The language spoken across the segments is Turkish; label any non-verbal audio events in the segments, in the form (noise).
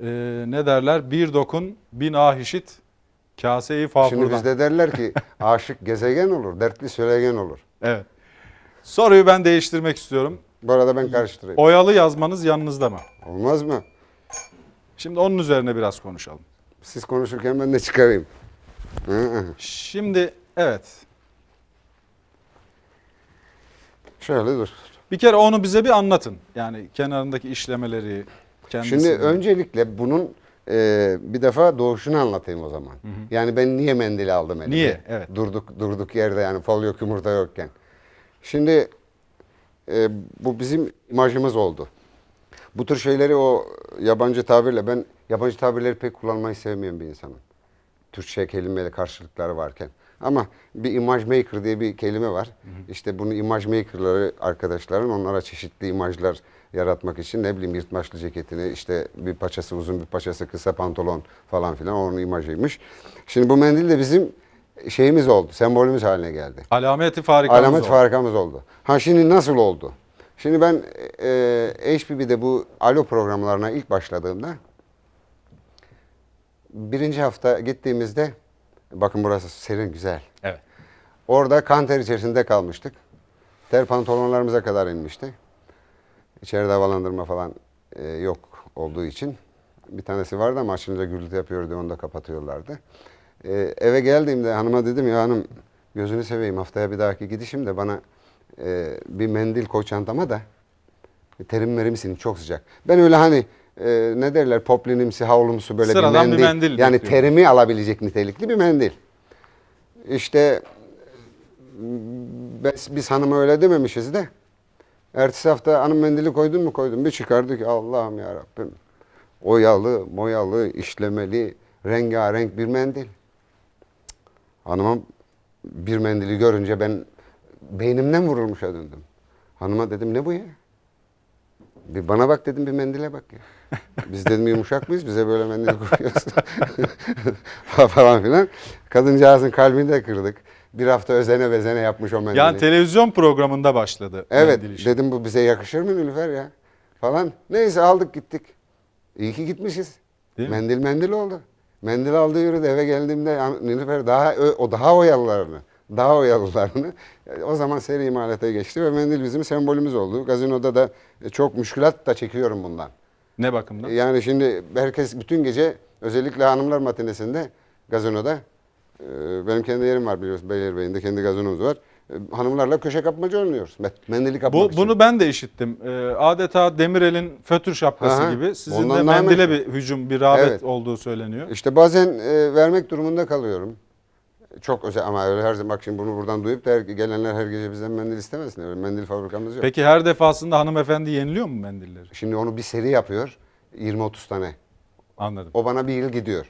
e, ne derler? Bir dokun bin ah işit kaseyi fafurdan. Şimdi bizde derler ki (laughs) aşık gezegen olur, dertli sölegen olur. Evet. Soruyu ben değiştirmek istiyorum. Bu arada ben karıştırayım. Oyalı yazmanız yanınızda mı? Olmaz mı? Şimdi onun üzerine biraz konuşalım. Siz konuşurken ben de çıkarayım. Şimdi evet. Şöyle dur. Bir kere onu bize bir anlatın. Yani kenarındaki işlemeleri, kendisini. Şimdi öncelikle bunun e, bir defa doğuşunu anlatayım o zaman. Yani ben niye mendili aldım elime? Niye? Evet. Durduk durduk yerde yani fol yok yumurta yokken. Şimdi e, bu bizim imajımız oldu. Bu tür şeyleri o yabancı tabirle ben yabancı tabirleri pek kullanmayı sevmeyen bir insanım. Türkçe kelimeyle karşılıkları varken. Ama bir imaj maker diye bir kelime var. İşte bunu imaj makerları arkadaşların onlara çeşitli imajlar yaratmak için ne bileyim yırtmaçlı ceketini işte bir paçası uzun bir paçası kısa pantolon falan filan onun imajıymış. Şimdi bu mendil de bizim şeyimiz oldu. Sembolümüz haline geldi. alameti farikamız Alamet o. farikamız oldu. Ha şimdi nasıl oldu? Şimdi ben e, HPB'de bu alo programlarına ilk başladığımda birinci hafta gittiğimizde bakın burası serin güzel. Evet. Orada kan ter içerisinde kalmıştık. Ter pantolonlarımıza kadar inmişti. İçeride havalandırma falan e, yok olduğu için. Bir tanesi vardı ama açınca gürültü yapıyor diye onu da kapatıyorlardı. E, eve geldiğimde hanıma dedim ya hanım gözünü seveyim haftaya bir dahaki gidişim de bana e, bir mendil koy çantama da terim verimsin çok sıcak. Ben öyle hani e, ne derler poplinimsi havlumsu böyle Sıradan bir bir mendil. mendil yani bekliyorum. terimi alabilecek nitelikli bir mendil. İşte biz, biz hanıma öyle dememişiz de. Ertesi hafta hanım mendili koydun mu koydum. Bir çıkardık Allah'ım ya Rabbim. Oyalı, moyalı, işlemeli, rengarenk bir mendil. Hanıma bir mendili görünce ben beynimden vurulmuşa döndüm. Hanıma dedim ne bu ya? Bir bana bak dedim bir mendile bak ya. Biz dedim yumuşak mıyız? Bize böyle mendil koyuyorsun. (laughs) falan filan. Kadıncağızın kalbini de kırdık. Bir hafta özene bezene yapmış o mendili. Yani televizyon programında başladı. Evet mendil işi. dedim bu bize yakışır mı Nilüfer ya? Falan. Neyse aldık gittik. İyi ki gitmişiz. Değil mi? mendil mendil oldu. Mendil aldı yürüdü eve geldiğimde Nilüfer daha o daha oyalılarını daha oyalılarını e, o zaman seri imalata geçti ve mendil bizim sembolümüz oldu. Gazinoda da e, çok müşkülat da çekiyorum bundan. Ne bakımdan? Yani şimdi herkes bütün gece özellikle hanımlar matinesinde gazinoda e, benim kendi yerim var biliyorsun Beylerbeyi'nde kendi gazinomuz var. E, Hanımlarla köşe kapmaca oynuyoruz. Me- Mendili kapmak Bu, için. bunu ben de işittim. Adeta Demirel'in fötür şapkası Aha, gibi. Sizin de mendile bir hücum, bir rağbet Evet. olduğu söyleniyor. İşte bazen e, vermek durumunda kalıyorum. Çok özel ama öyle her zaman bak şimdi bunu buradan duyup da her, gelenler her gece bizden mendil istemesin. Öyle mendil fabrikamız yok. Peki her defasında hanımefendi yeniliyor mu mendilleri? Şimdi onu bir seri yapıyor. 20-30 tane. Anladım. O bana bir yıl gidiyor.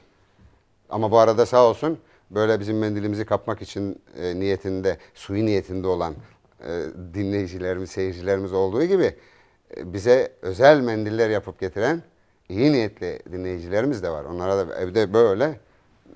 Ama bu arada sağ olsun böyle bizim mendilimizi kapmak için e, niyetinde, suyu niyetinde olan e, dinleyicilerimiz, seyircilerimiz olduğu gibi e, bize özel mendiller yapıp getiren iyi niyetli dinleyicilerimiz de var. Onlara da evde böyle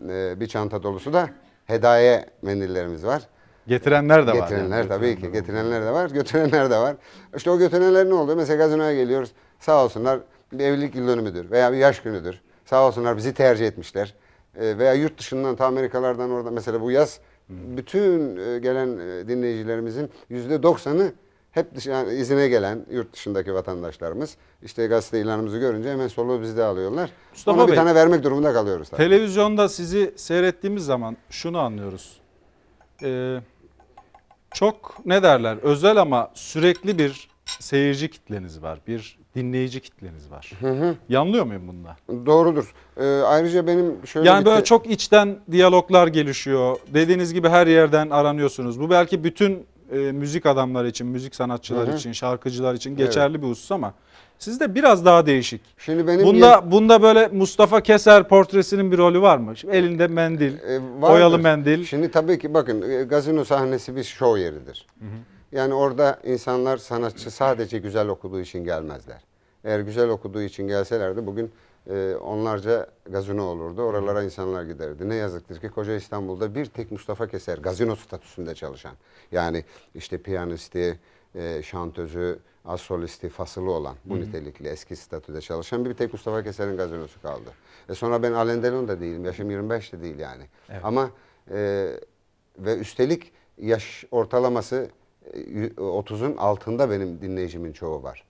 e, bir çanta dolusu da hediye mendillerimiz var. Getirenler de var. Getirenler yani. tabii ki. Getirenler de var, götürenler de var. İşte o götürenler ne oluyor? Mesela gazinoya geliyoruz. Sağ olsunlar bir evlilik yıl dönümüdür veya bir yaş günüdür. Sağ olsunlar bizi tercih etmişler. Ee, veya yurt dışından, ta Amerikalardan orada mesela bu yaz bütün e, gelen e, dinleyicilerimizin yüzde doksanı hep dış, yani izine gelen yurt dışındaki vatandaşlarımız işte gazete ilanımızı görünce hemen soluğu bizde alıyorlar. Mustafa Ona bir Bey, tane vermek durumunda kalıyoruz tabii. Televizyonda sizi seyrettiğimiz zaman şunu anlıyoruz. Ee, çok ne derler özel ama sürekli bir seyirci kitleniz var. Bir dinleyici kitleniz var. Yanlıyor muyum bunda? Doğrudur. Ee, ayrıca benim şöyle Yani bir böyle çok içten diyaloglar gelişiyor. Dediğiniz gibi her yerden aranıyorsunuz. Bu belki bütün e, müzik adamları için, müzik sanatçıları için, şarkıcılar için geçerli bir husus ama sizde biraz daha değişik. Şimdi benim Bunda bunda böyle Mustafa Keser portresinin bir rolü var mı? Şimdi elinde mendil, E, vardır. oyalı mendil. Şimdi tabii ki bakın e, gazino sahnesi bir şov yeridir. Yani orada insanlar sanatçı sadece güzel okuduğu için gelmezler. Eğer güzel okuduğu için gelselerdi bugün e, onlarca gazino olurdu. Oralara insanlar giderdi. Ne yazıktır ki koca İstanbul'da bir tek Mustafa Keser gazino statüsünde çalışan. Yani işte piyanisti, e, şantözü, az solisti fasılı olan bu nitelikli eski statüde çalışan bir tek Mustafa Keser'in gazinosu kaldı. E sonra ben Alain Delon da değilim. Yaşım 25 de değil yani. Evet. Ama e, ve üstelik yaş ortalaması e, 30'un altında benim dinleyicimin çoğu var.